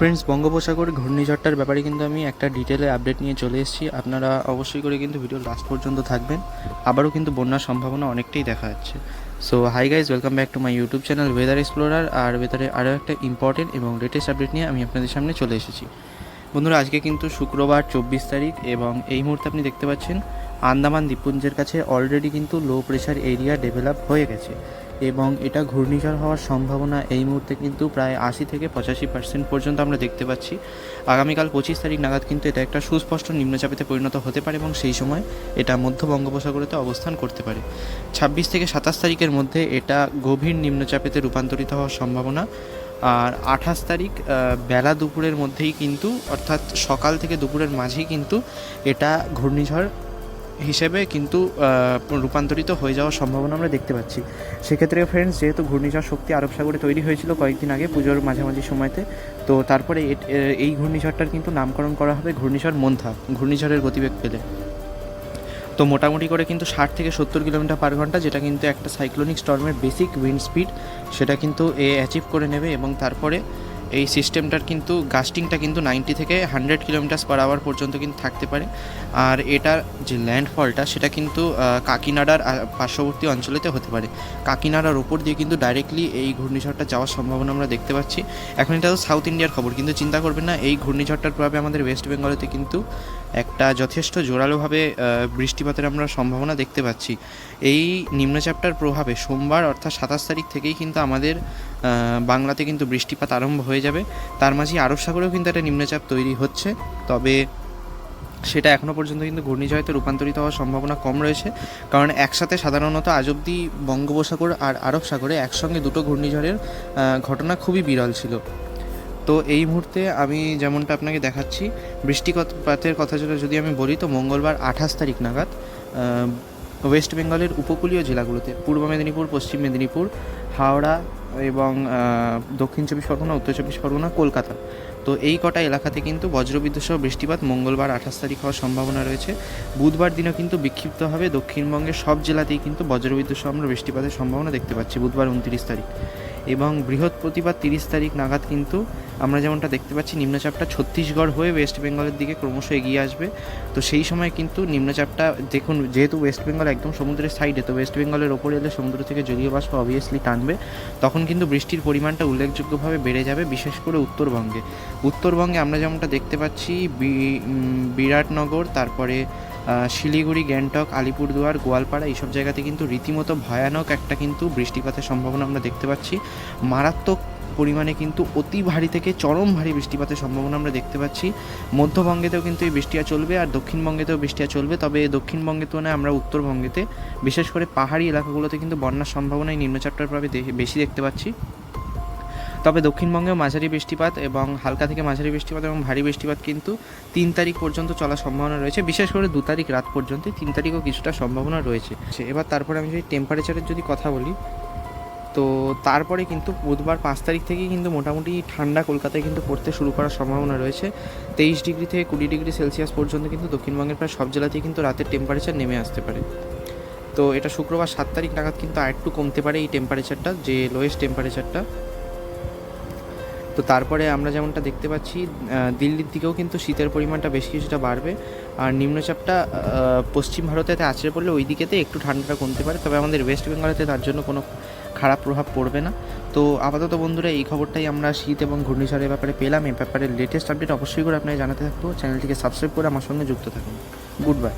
Friends বঙ্গোপসাগর ঘূর্ণিঝড়টার ব্যাপারে কিন্তু আমি একটা ডিটেলে আপডেট নিয়ে চলে এসেছি। আপনারা অবশ্যই করে কিন্তু ভিডিও লাস্ট পর্যন্ত থাকবেন। আবারও কিন্তু বন্যার সম্ভাবনা অনেকটাই দেখা যাচ্ছে। So hi guys welcome back to my YouTube channel weather explorer আর ওয়েদারে আরও একটা ইম্পর্টেন্ট এবং লেটেস্ট আপডেট নিয়ে আমি আপনাদের সামনে চলে এসেছি। বন্ধুরা, আজকে কিন্তু শুক্রবার চব্বিশ তারিখ এবং এই মুহূর্তে আপনি দেখতে পাচ্ছেন আন্দামান দ্বীপপুঞ্জের কাছে অলরেডি কিন্তু লো প্রেশার এরিয়া ডেভেলপ হয়ে গেছে এবং এটা ঘূর্ণিঝড় হওয়ার সম্ভাবনা এই মুহূর্তে কিন্তু প্রায় আশি থেকে পঁচাশি পার্সেন্ট পর্যন্ত আমরা দেখতে পাচ্ছি। আগামীকাল পঁচিশ তারিখ নাগাদ কিন্তু এটা একটা সুস্পষ্ট নিম্নচাপেতে পরিণত হতে পারে এবং সেই সময় এটা মধ্য বঙ্গোপসাগরেতে অবস্থান করতে পারে। ছাব্বিশ থেকে সাতাশ তারিখের মধ্যে এটা গভীর নিম্নচাপেতে রূপান্তরিত হওয়ার সম্ভাবনা। আর আঠাশ তারিখ বেলা দুপুরের মধ্যেই কিন্তু, অর্থাৎ সকাল থেকে দুপুরের মাঝেই কিন্তু এটা ঘূর্ণিঝড় হিসেবে কিন্তু রূপান্তরিত হয়ে যাওয়ার সম্ভাবনা আমরা দেখতে পাচ্ছি। সেক্ষেত্রে ফ্রেন্ডস যেহেতু ঘূর্ণিঝড় শক্তি আরব সাগরে তৈরি হয়েছিল কয়েকদিন আগে পুজোর মাঝামাঝি সময়তে, তো তারপরে এই ঘূর্ণিঝড়টার কিন্তু নামকরণ করা হবে ঘূর্ণিঝড় মন্থা, ঘূর্ণিঝড়ের গতিবেগ পেলে। তো মোটামুটি করে কিন্তু ষাট থেকে সত্তর কিলোমিটার পার ঘণ্টা, যেটা কিন্তু একটা সাইক্লোনিক স্টর্মের বেসিক উইন্ড স্পিড সেটা কিন্তু এ অ্যাচিভ করে নেবে এবং তারপরে এই সিস্টেমটার কিন্তু গাস্টিংটা কিন্তু নাইনটি থেকে হান্ড্রেড কিলোমিটার পার আওয়ার পর্যন্ত কিন্তু থাকতে পারে। আর এটার যে ল্যান্ডফলটা, সেটা কিন্তু কাকিনাডার পার্শ্ববর্তী অঞ্চলেতে হতে পারে। কাকিনাডার ওপর দিয়ে কিন্তু ডাইরেক্টলি এই ঘূর্ণিঝড়টা যাওয়ার সম্ভাবনা আমরা দেখতে পাচ্ছি। এখন এটা তো সাউথ ইন্ডিয়ার খবর, কিন্তু চিন্তা করবেন না, এই ঘূর্ণিঝড়টার প্রভাবে আমাদের ওয়েস্ট বেঙ্গলেতে কিন্তু একটা যথেষ্ট জোরালোভাবে বৃষ্টিপাতের আমরা সম্ভাবনা দেখতে পাচ্ছি। এই নিম্নচাপটার প্রভাবে সোমবার অর্থাৎ সাতাশ তারিখ থেকেই কিন্তু আমাদের বাংলাতে কিন্তু বৃষ্টিপাত আরম্ভ হয়ে যাবে। তার মাঝে আরব সাগরেও কিন্তু একটা নিম্নচাপ তৈরি হচ্ছে। তবে সেটা এখনও পর্যন্ত কিন্তু ঘূর্ণিঝড়েতে রূপান্তরিত হওয়ার সম্ভাবনা কম রয়েছে। কারণ একসাথে সাধারণত আজ অব্দি বঙ্গোপসাগর আর আরব সাগরে একসঙ্গে দুটো ঘূর্ণিঝড়ের ঘটনা খুবই বিরল ছিল। তো এই মুহূর্তে আমি যেমনটা আপনাকে দেখাচ্ছি, বৃষ্টিপাতের কথা যদি- আমি বলি, তো মঙ্গলবার আঠাশ তারিখ নাগাদ ওয়েস্ট বেঙ্গলের উপকূলীয় জেলাগুলোতে, পূর্ব মেদিনীপুর, পশ্চিম মেদিনীপুর, হাওড়া এবং দক্ষিণ চব্বিশ পরগনা, উত্তর চব্বিশ পরগনা, কলকাতা। তো এই কটা এলাকাতে কিন্তু বজ্রবিদ্যুৎ সহ বৃষ্টিপাত মঙ্গলবার আঠাশ তারিখ হওয়ার সম্ভাবনা রয়েছে। বুধবার দিনও কিন্তু বিক্ষিপ্তভাবে দক্ষিণবঙ্গের সব জেলাতেই কিন্তু বজ্রবিদ্যুৎ সহ আমরা বৃষ্টিপাতের সম্ভাবনা দেখতে পাচ্ছি, বুধবার উনত্রিশ তারিখ। এবং বৃহস্পতিবার তিরিশ তারিখ নাগাদ কিন্তু আমরা যেমনটা দেখতে পাচ্ছি, নিম্নচাপটা ছত্তিশগড় হয়ে ওয়েস্ট বেঙ্গলের দিকে ক্রমশ এগিয়ে আসবে। তো সেই সময় কিন্তু নিম্নচাপটা দেখুন, যেহেতু ওয়েস্ট বেঙ্গল একদম সমুদ্রের সাইডে তো ওয়েস্ট বেঙ্গলের ওপরে এলে সমুদ্র থেকে জলীয় বাষ্প অবভিয়াসলি টানবে। তখন কিন্তু বৃষ্টির পরিমাণটা উল্লেখযোগ্যভাবে বেড়ে যাবে, বিশেষ করে উত্তরবঙ্গে। উত্তরবঙ্গে আমরা যেমনটা দেখতে পাচ্ছি বিরাটনগর, তারপরে শিলিগুড়ি, গ্যাংটক, আলিপুরদুয়ার, গোয়ালপাড়া এইসব জায়গাতে কিন্তু রীতিমতো ভয়ানক একটা কিন্তু বৃষ্টিপাতের সম্ভাবনা আমরা দেখতে পাচ্ছি। মারাত্মক পরিমাণে কিন্তু অতি ভারী থেকে চরম ভারী বৃষ্টিপাতের সম্ভাবনা আমরা দেখতে পাচ্ছি। মধ্যবঙ্গেতেও কিন্তু এই বৃষ্টিয়া চলবে আর দক্ষিণবঙ্গেতেও বৃষ্টিয়া চলবে। তবে দক্ষিণবঙ্গের তুলনায় আমরা উত্তরবঙ্গেতে, বিশেষ করে পাহাড়ি এলাকাগুলোতে কিন্তু বন্যার সম্ভাবনা এই নিম্নচাপটার প্রভাবে বেশি দেখতে পাচ্ছি। তবে দক্ষিণবঙ্গেও মাঝারি বৃষ্টিপাত এবং হালকা থেকে মাঝারি বৃষ্টিপাত এবং ভারী বৃষ্টিপাত কিন্তু তিন তারিখ পর্যন্ত চলার সম্ভাবনা রয়েছে। বিশেষ করে দু তারিখ রাত পর্যন্ত তিন তারিখও কিছুটা সম্ভাবনা রয়েছে। এবার তারপরে আমি যদি টেম্পারেচারের যদি কথা বলি, তো তারপরে কিন্তু বুধবার পাঁচ তারিখ থেকেই কিন্তু মোটামুটি ঠান্ডা কলকাতায় কিন্তু পড়তে শুরু করার সম্ভাবনা রয়েছে। তেইশ ডিগ্রি থেকে কুড়ি ডিগ্রি সেলসিয়াস পর্যন্ত কিন্তু দক্ষিণবঙ্গের প্রায় সব জেলাতেই কিন্তু রাতের টেম্পারেচার নেমে আসতে পারে। তো এটা শুক্রবার সাত তারিখ নাগাদ কিন্তু আরেকটু কমতে পারে এই টেম্পারেচারটা যে লোয়েস্ট টেম্পারেচারটা তো তারপরে আমরা যেমনটা দেখতে পাচ্ছি দিল্লির দিকেও কিন্তু শীতের পরিমাণটা বেশ কিছুটা বাড়বে। আর নিম্নচাপটা পশ্চিম ভারতেতে আছড়ে পড়লে ওই দিকেতে একটু ঠান্ডাটা কমতে পারে। তবে আমাদের ওয়েস্ট বেঙ্গলেতে তার জন্য কোনো খারাপ প্রভাব পড়বে না। তো আপাতত বন্ধুরা, এই খবরটাই আমরা শীত এবং ঘূর্ণিঝড়ের ব্যাপারে পেলাম। এই ব্যাপারে লেটেস্ট আপডেট অবশ্যই করে আপনাকে জানাতে থাকব। চ্যানেলটিকে সাবস্ক্রাইব করে আমার সঙ্গে যুক্ত থাকুন। Good bye